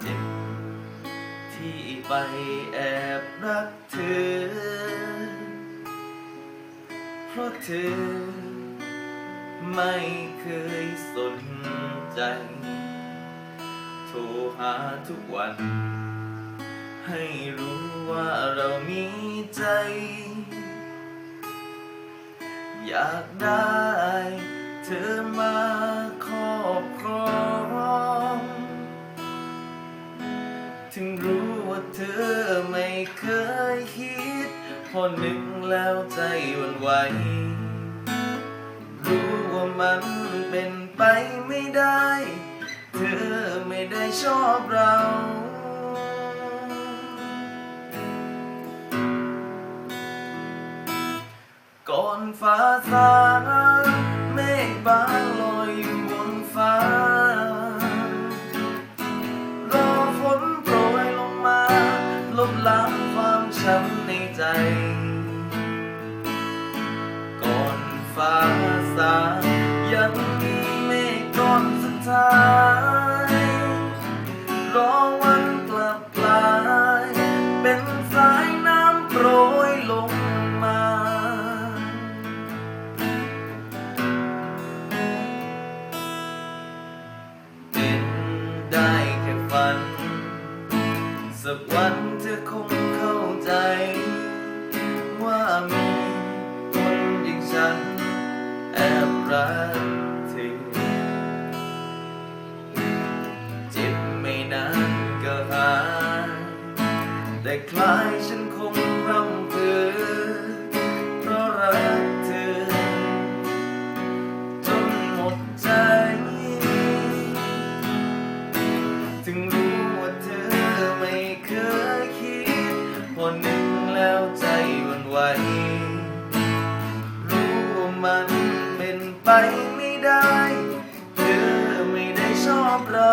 เจ็บ ที่ไปแอบรักเธอ เพราะเธอ ไม่เคยสนใจ โทรหาทุกวัน ให้รู้ว่าเรามีใจ อยากได้เธอมา ถึงรู้ว่าเธอไม่เคยคิด พอนึกแล้วใจวันไหว รู้ว่ามันเป็นไปไม่ได้ เธอไม่ได้ชอบเราก่อนฟ้าสาง ช้ำในใจ ก่อนฟ้าสางยังมีเมฆก้อนสุดท้ายรอวันกลับกลาย เป็นสายน้ำโปรยลงมา เป็นได้แค่ฝันสักวัน คล้ายฉันคงร่ำเพ้อเพราะรักเธอ จนหมดใจ ถึงรู้ว่าเธอไม่เคยคิด พอนึกแล้วใจวันไหว รู้ว่ามันเป็นไปไม่ได้ เธอไม่ได้ชอบเรา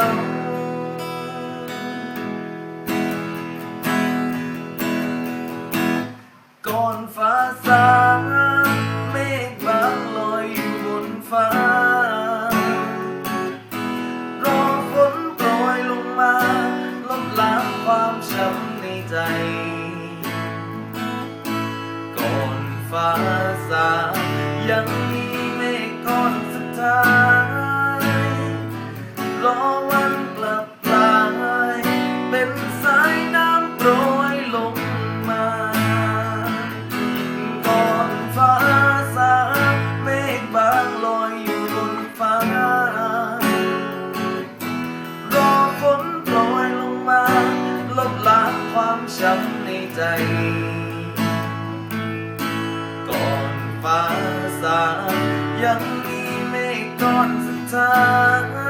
อนฟ้าสางเมฆบางลอยอยู่บนฟ้า รอฝนโปรยลงมาลบล้างความช้ำในใจ ก่อนฟ้าสางยังมีเมฆก้อนสุดท้าย ช้ำในใจ ก่อนฟ้าสางยังมีเมฆก้อนสุดท้าย